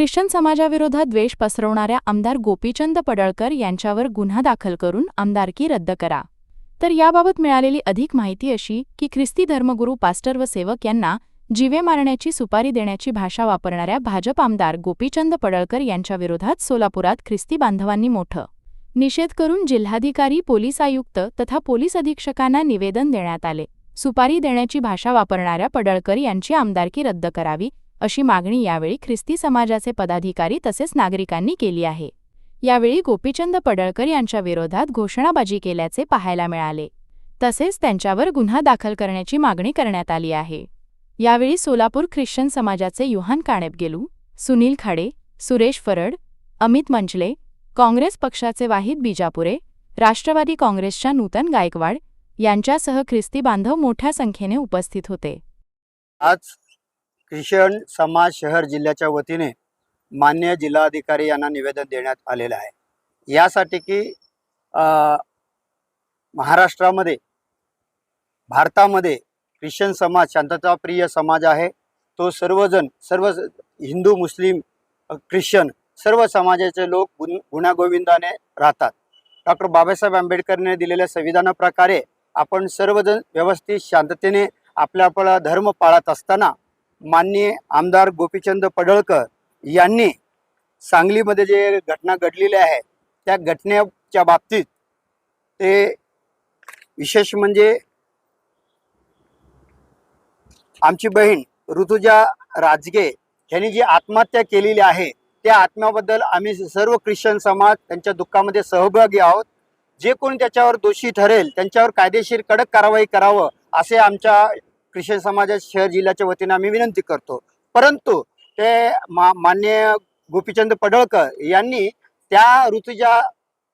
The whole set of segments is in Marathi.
ख्रिश्चन समाजाविरोधात द्वेष पसरवणाऱ्या आमदार गोपीचंद पडळकर यांच्यावर गुन्हा दाखल करून आमदारकी रद्द करा. तर याबाबत मिळालेली अधिक माहिती अशी की ख्रिस्ती धर्मगुरू पास्टर व सेवक यांना जीवे मारण्याची सुपारी देण्याची भाषा वापरणाऱ्या भाजप आमदार गोपीचंद पडळकर यांच्याविरोधात सोलापुरात ख्रिस्ती बांधवांनी मोठं निषेध करून जिल्हाधिकारी पोलीस आयुक्त तथा पोलीस अधीक्षकांना निवेदन देण्यात आले. सुपारी देण्याची भाषा वापरणाऱ्या पडळकर यांची आमदारकी रद्द करावी अशी मागणी यावेळी ख्रिस्ती समाजाचे पदाधिकारी तसेच नागरिकांनी केली आहे. यावेळी गोपीचंद पडळकर यांच्या विरोधात घोषणाबाजी केल्याचे पाहायला मिळाले. तसेच त्यांच्यावर गुन्हा दाखल करण्याची मागणी करण्यात आली आहे. यावेळी सोलापूर ख्रिश्चन समाजाचे युहान काणेपगेलू सुनील खाडे सुरेश फरड अमित मंचले काँग्रेस पक्षाचे वाहिद बिजापुरे राष्ट्रवादी काँग्रेसच्या नूतन गायकवाड यांच्यासह ख्रिस्ती बांधव मोठ्या संख्येने उपस्थित होते. आज ख्रिश्चन समाज शहर जिल्ह्याच्या वतीने मान्य जिल्हाधिकारी यांना निवेदन देण्यात आलेलं आहे. यासाठी की महाराष्ट्रामध्ये भारतामध्ये ख्रिश्चन समाज शांतताप्रिय समाज आहे. तो सर्वजण सर्व हिंदू मुस्लिम ख्रिश्चन सर्व समाजाचे लोक गुन गुण्यागोविंदाने राहतात. डॉक्टर बाबासाहेब आंबेडकरने दिलेल्या संविधानाप्रकारे आपण सर्वजण व्यवस्थित शांततेने आपला आपला धर्म पाळत असताना माननीय आमदार गोपीचंद पडळकर यांनी सांगलीमध्ये जे घटना घडलेल्या आहे त्या घटनेच्या बाबतीत ते विशेष म्हणजे आमची बहीण ऋतुजा राजगे यांनी जी आत्महत्या केलेली आहे त्या आत्म्याबद्दल आम्ही सर्व ख्रिश्चन समाज त्यांच्या दुःखामध्ये सहभागी आहोत. जे कोणी त्याच्यावर दोषी ठरेल त्यांच्यावर कायदेशीर कडक कारवाई करावं असे आमच्या ख्रिश्चन समाजा शहर जिल्ह्याच्या वतीने आम्ही विनंती करतो. परंतु ते मा मान्य गोपीचंद पडळकर यांनी त्या ऋतुजा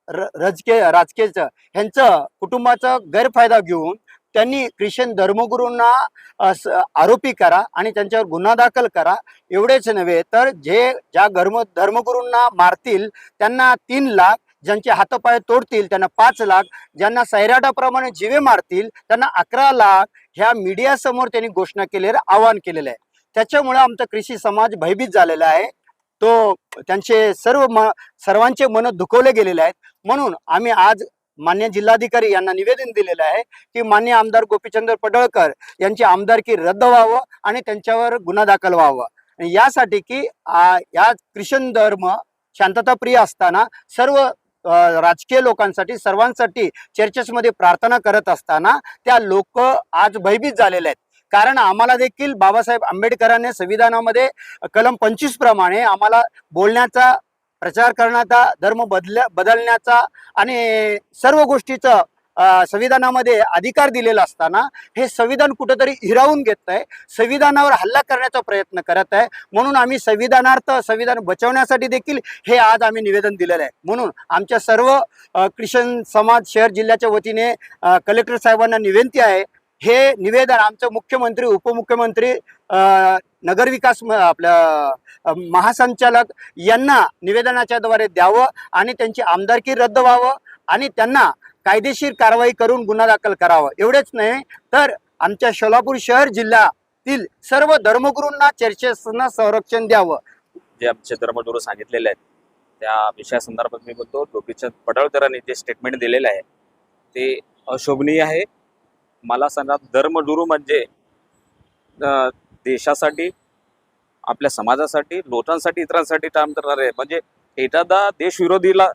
र रजके राजकेचं ह्यांचं कुटुंबाचा गैरफायदा घेऊन त्यांनी ख्रिश्चन धर्मगुरूंना आरोपी करा आणि त्यांच्यावर गुन्हा दाखल करा एवढेच नव्हे तर जे ज्या धर्म धर्मगुरूंना मारतील त्यांना तीन लाख ज्यांचे हातपाय तोडतील त्यांना पाच लाख ज्यांना सैराटाप्रमाणे जिवे मारतील त्यांना अकरा लाख ह्या मीडियासमोर त्यांनी घोषणा केलेलं आवाहन केलेलं आहे. त्याच्यामुळे आमचा कृषी समाज भयभीत झालेला आहे. तो त्यांचे सर्व म सर्वांचे मन दुखवले गेलेले आहेत. म्हणून आम्ही आज मान्य जिल्हाधिकारी यांना निवेदन दिलेलं आहे की मान्य आमदार गोपीचंद्र पडळकर यांची आमदारकी रद्द व्हावं आणि त्यांच्यावर गुन्हा दाखल व्हावं. आणि यासाठी की या ख्रिश्चन धर्म शांतताप्रिय असताना सर्व राजकीय लोकांसाठी सर्वांसाठी चर्चेसमध्ये प्रार्थना करत असताना त्या लोक आज भयभीत झालेले आहेत. कारण आम्हाला देखील बाबासाहेब आंबेडकरांनी संविधानामध्ये कलम पंचवीस प्रमाणे आम्हाला बोलण्याचा प्रचार करण्याचा धर्म बदल्या बदलण्याचा आणि सर्व गोष्टीचं संविधानामध्ये अधिकार दिलेला असताना हे संविधान कुठंतरी हिरावून घेत आहे संविधानावर हल्ला करण्याचा प्रयत्न करत आहे. म्हणून आम्ही संविधानार्थ संविधान बचावण्यासाठी देखील हे आज आम्ही निवेदन दिलेलं आहे. म्हणून आमच्या सर्व क्रिश्चन समाज शहर जिल्ह्याच्या वतीने कलेक्टर साहेबांना विनंती आहे. हे निवेदन आमचं मुख्यमंत्री उपमुख्यमंत्री नगरविकास म- आपलं महासंचालक यांना निवेदनाच्या द्वारे द्यावं आणि त्यांची आमदारकी रद्द व्हावं आणि त्यांना कायदेशीर कारवाई करून गुन्हा दाखल करावा. एवढेच नाही तर आमच्या सोलापूर शहर जिल्ह्यातील सर्व धर्मगुरूंना चर्चेसना संरक्षण द्यावं. जे आमचे धर्मगुरू सांगितलेले आहेत त्या विषयासंदर्भात मी बोलतो. गोपीचंद पडळकरांनी जे स्टेटमेंट दिलेलं आहे ते अशोभनीय आहे. मला सांगा धर्मगुरू म्हणजे देशासाठी आपल्या समाजासाठी लोकांसाठी इतरांसाठी काम करणारे म्हणजे एखादा देशविरोधीला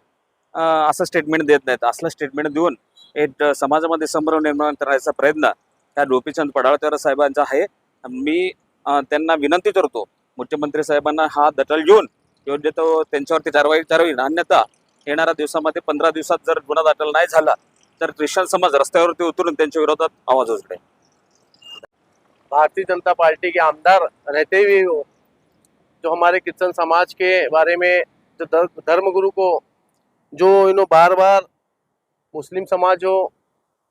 असं स्टेटमेंट देत नाहीत. असलं स्टेटमेंट देऊन एक समाजामध्ये संभ्रम निर्माण करण्याचा प्रयत्न त्या गोपीचंद पडाळकर साहेबांचा आहे. मी त्यांना विनंती करतो मुख्यमंत्री साहेबांना हा दखल घेऊन योग्य तो त्यांच्यावरती कारवाई करावी अन्यथा येणाऱ्या दिवसामध्ये पंधरा दिवसात जर गुन्हा दाखल नाही झाला तर ख्रिश्चन समाज रस्त्यावरती उतरून त्यांच्या विरोधात आवाज उचले भारतीय जनता पार्टी के आमदार रहते हुए हो, जो हमारे क्रिश्चन समाज के बारे में जो धर्मगुरु को जो इन्हों बार बार मुस्लिम समाज हो,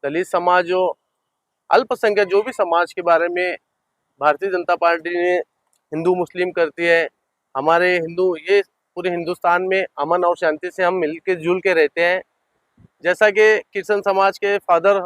दलित समाज हो, अल्पसंख्यक जो भी समाज के बारे में भारतीय जनता पार्टी ने हिंदू, मुस्लिम करती है, हमारे हिंदू, ये पूरे हिंदुस्तान में अमन और शांति से हम मिल के जुल के रहते हैं। जैसा कि क्रिश्चन समाज के फादर